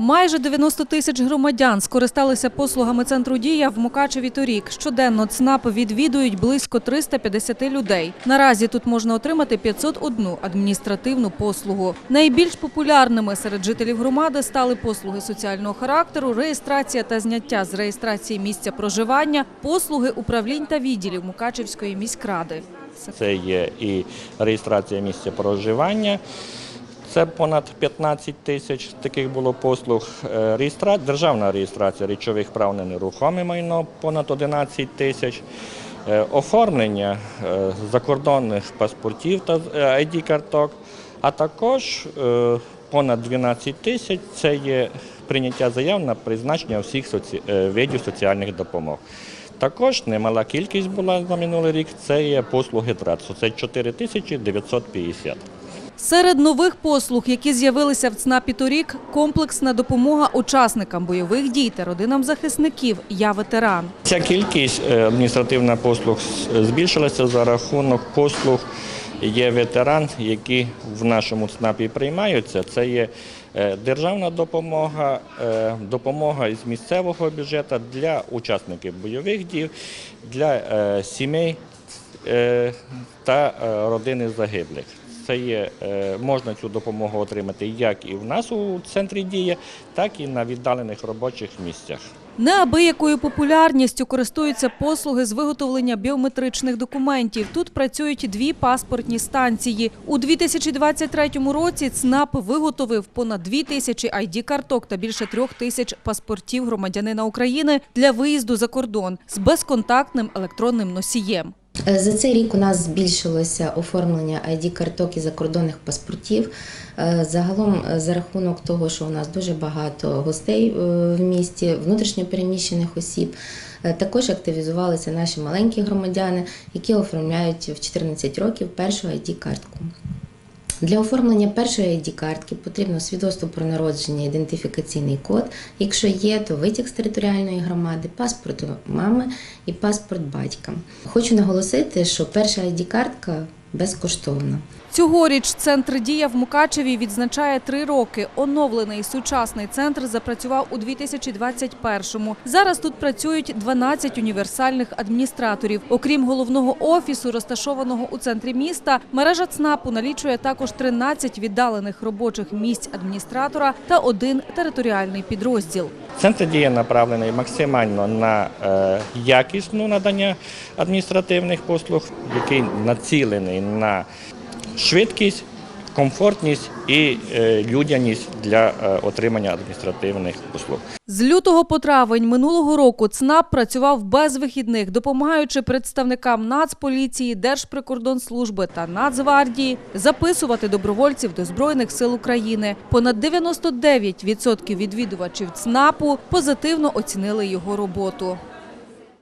Майже 90 тисяч громадян скористалися послугами центру дія в Мукачеві торік. Щоденно ЦНАП відвідують близько 350 людей. Наразі тут можна отримати 501 адміністративну послугу. Найбільш популярними серед жителів громади стали послуги соціального характеру, реєстрація та зняття з реєстрації місця проживання, послуги управлінь та відділів Мукачевської міськради. Це є і реєстрація місця проживання. Це понад 15 тисяч таких було послуг. Е. Державна реєстрація речових прав на нерухоме майно понад 11 тисяч. Е, Оформлення е, закордонних паспортів та ID-карток, а також понад 12 тисяч це є прийняття заяв на призначення всіх видів соціальних допомог. Також немала кількість була за минулий рік. Це є послуги ТРАЦу. Це 4950. Серед нових послуг, які з'явилися в ЦНАПі торік, комплексна допомога учасникам бойових дій та родинам захисників «Я ветеран». Ця кількість е, адміністративна послуг збільшилася за рахунок послуг. Є ветеран, які в нашому ЦНАПі приймаються. Це є е, державна допомога, е, допомога з місцевого бюджету для учасників бойових дій, для е, сімей е, та е, родини загиблих. Це є, е, можна цю допомогу отримати як і в нас у центрі дії, так і на віддалених робочих місцях. Неабиякою популярністю користуються послуги з виготовлення біометричних документів. Тут працюють дві паспортні станції. У 2023 році ЦНАП виготовив понад дві тисячі ID-карток та більше трьох тисяч паспортів громадянина України для виїзду за кордон з безконтактним електронним носієм. Е, За цей рік у нас збільшилося оформлення ID-карток і закордонних паспортів. Е, Загалом, е, за рахунок того, що у нас дуже багато гостей в місті, внутрішньопереміщених осіб, також активізувалися наші маленькі громадяни, які оформляють в 14 років першу ID-картку. Для оформлення першої ID-картки потрібно свідоцтво про народження, ідентифікаційний код. Якщо є, то витяг з територіальної громади, паспорт мами і паспорт батька. Хочу наголосити, що перша ID-картка безкоштовна. Цьогоріч центр дія в Мукачеві відзначає три роки. Оновлений сучасний центр запрацював у 2021-му. Зараз тут працюють 12 універсальних адміністраторів. Окрім головного офісу, розташованого у центрі міста, мережа ЦНАПу налічує також 13 віддалених робочих місць адміністратора та один територіальний підрозділ. Центр дії направлений максимально на е, якісну надання адміністративних послуг, який націлений на швидкість, комфортність і е, людяність для е, отримання адміністративних послуг. З лютого по травень минулого року ЦНАП працював без вихідних, допомагаючи представникам Нацполіції, Держприкордонслужби та Нацгвардії записувати добровольців до Збройних сил України. Понад 99% відвідувачів ЦНАПу позитивно оцінили його роботу.